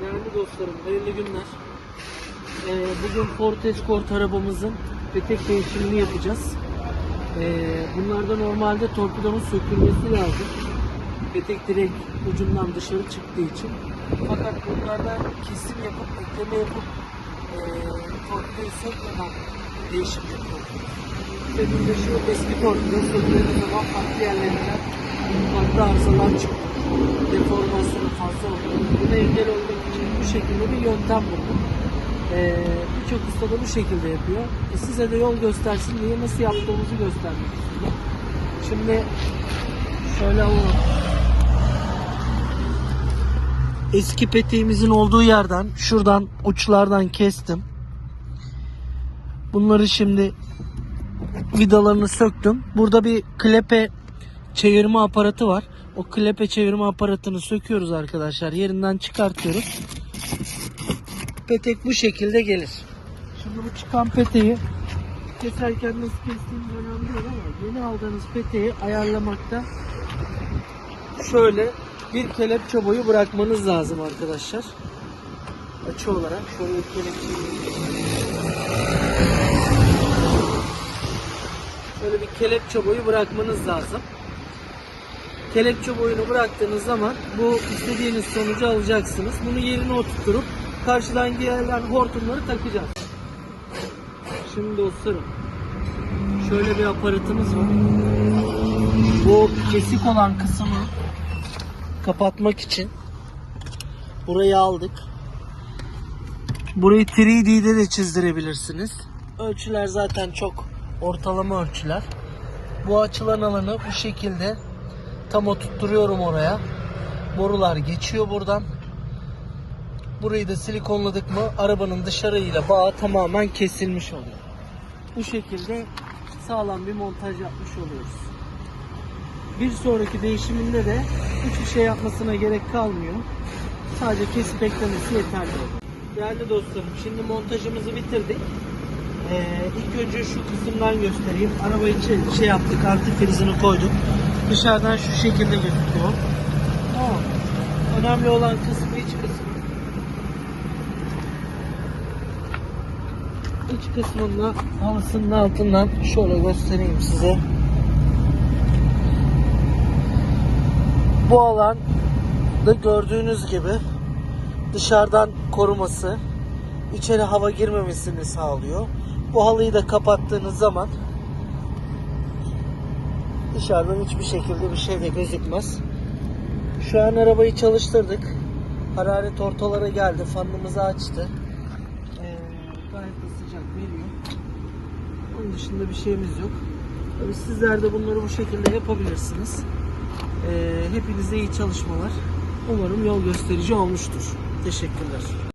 Değerli dostlarım, hayırlı günler. Ee, bugün Ford Escort arabamızın petek değişimini yapacağız. Ee, bunlarda normalde torpidonun sökülmesi lazım. Petek direkt ucundan dışarı çıktığı için. Fakat bunlarda kesim yapıp, ekleme yapıp e, torpidoyu sökmeden değişim yapıyoruz. Dediğimde şu eski torpido söküldüğü zaman farklı yerlerinden farklı arızalar çıktı. Deformasyonu fazla oldu. Buna engel olmak için bu şekilde bir yöntem buldum. Ee, Birçok usta da bu şekilde yapıyor. E, size de yol göstersin diye nasıl yaptığımızı göstermek istedim. Şimdi şöyle alalım. Eski peteğimizin olduğu yerden, şuradan uçlardan kestim. Bunları şimdi vidalarını söktüm. Burada bir klepe çevirme aparatı var. O klepe çevirme aparatını söküyoruz arkadaşlar. Yerinden çıkartıyoruz. Petek bu şekilde gelir. Şimdi bu çıkan peteği keserken nasıl kestiğimiz önemli değil ama yeni aldığınız peteği ayarlamakta şöyle bir kelepçe boyu bırakmanız lazım arkadaşlar. Açı olarak şöyle bir kelepçe Böyle bir kelepçe boyu bırakmanız lazım. Kelepçe boyunu bıraktığınız zaman bu istediğiniz sonucu alacaksınız. Bunu yerine oturtup karşıdan gelen hortumları takacağız. Şimdi dostlarım şöyle bir aparatımız var. Bu kesik olan kısmı kapatmak için burayı aldık. Burayı 3D'de de çizdirebilirsiniz. Ölçüler zaten çok ortalama ölçüler. Bu açılan alanı bu şekilde tam oturtturuyorum oraya. Borular geçiyor buradan. Burayı da silikonladık mı arabanın dışarıyla bağı tamamen kesilmiş oluyor. Bu şekilde sağlam bir montaj yapmış oluyoruz. Bir sonraki değişiminde de hiçbir şey yapmasına gerek kalmıyor. Sadece kesip eklemesi yeterli. Değerli dostlarım şimdi montajımızı bitirdik. Ee, ilk önce şu kısımdan göstereyim. Araba için şey yaptık, antifrizini koyduk. Dışarıdan şu şekilde gözüküyor. Tamam. Önemli olan kısmı iç kısmı. İç kısmında halısının altından şöyle göstereyim size. Bu alan da gördüğünüz gibi dışarıdan koruması, içeri hava girmemesini sağlıyor. Bu halıyı da kapattığınız zaman dışarıdan hiçbir şekilde bir şey de gözükmez. Şu an arabayı çalıştırdık. Hararet ortalara geldi. Fanımızı açtı. Ee, gayet de sıcak veriyor. Onun dışında bir şeyimiz yok. Tabii sizler de bunları bu şekilde yapabilirsiniz. Ee, hepinize iyi çalışmalar. Umarım yol gösterici olmuştur. Teşekkürler.